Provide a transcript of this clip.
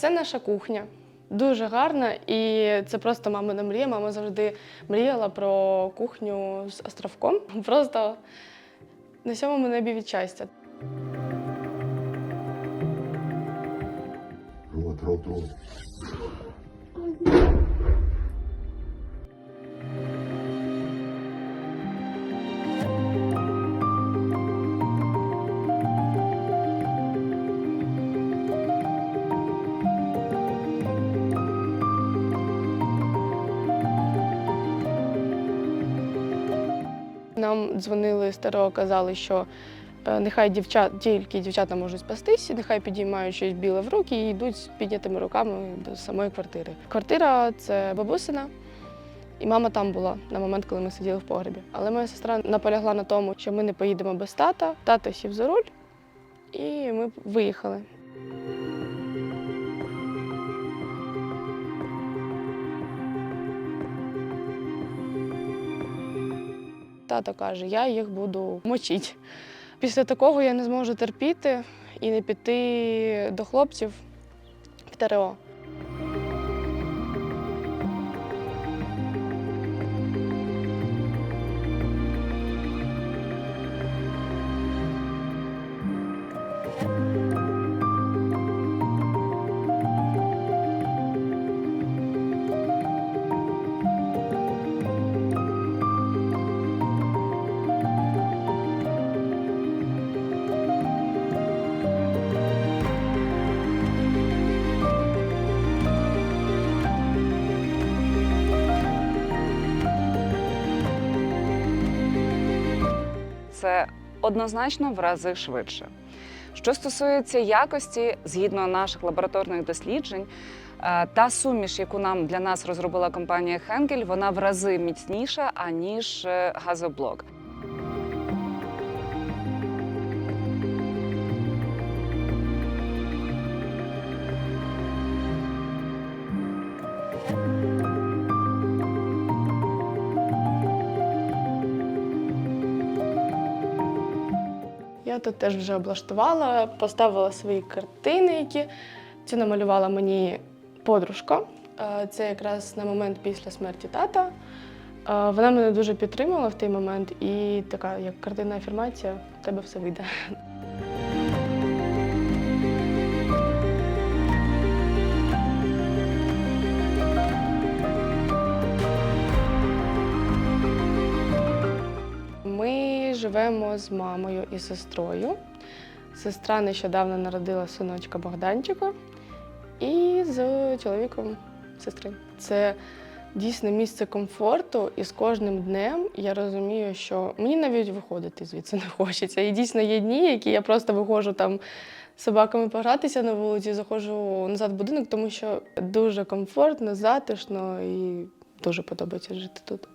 Це наша кухня. Дуже гарна, і це просто мамина мрія. Мама завжди мріяла про кухню з островком. Просто на сьомому небі від щастя. Рот, рот, рот. Нам дзвонили з ТРО, казали, що е, нехай дівчат, тільки дівчата можуть спастись, нехай підіймають щось біле в руки і йдуть з піднятими руками до самої квартири. Квартира це бабусина, і мама там була на момент, коли ми сиділи в погребі. Але моя сестра наполягла на тому, що ми не поїдемо без тата. Тато сів за руль, і ми виїхали. Тато каже, я їх буду мочити. Після такого я не зможу терпіти і не піти до хлопців в ТРО. Це однозначно в рази швидше. Що стосується якості, згідно наших лабораторних досліджень, е, та суміш, яку нам для нас розробила компанія Хенкель, вона в рази міцніша аніж е, газоблок. Я тут теж вже облаштувала, поставила свої картини, які цю намалювала мені подружка. Е, Це якраз на момент після смерті тата. Е, Вона мене дуже підтримала в той момент, і така як картинна афірмація, в тебе все вийде. Живемо з мамою і сестрою. Сестра нещодавно народила синочка Богданчика і з чоловіком сестри. Це дійсно місце комфорту, і з кожним днем я розумію, що мені навіть виходити звідси не хочеться. І дійсно є дні, які я просто виходжу там з собаками погратися на вулиці, заходжу назад в будинок, тому що дуже комфортно, затишно і дуже подобається жити тут.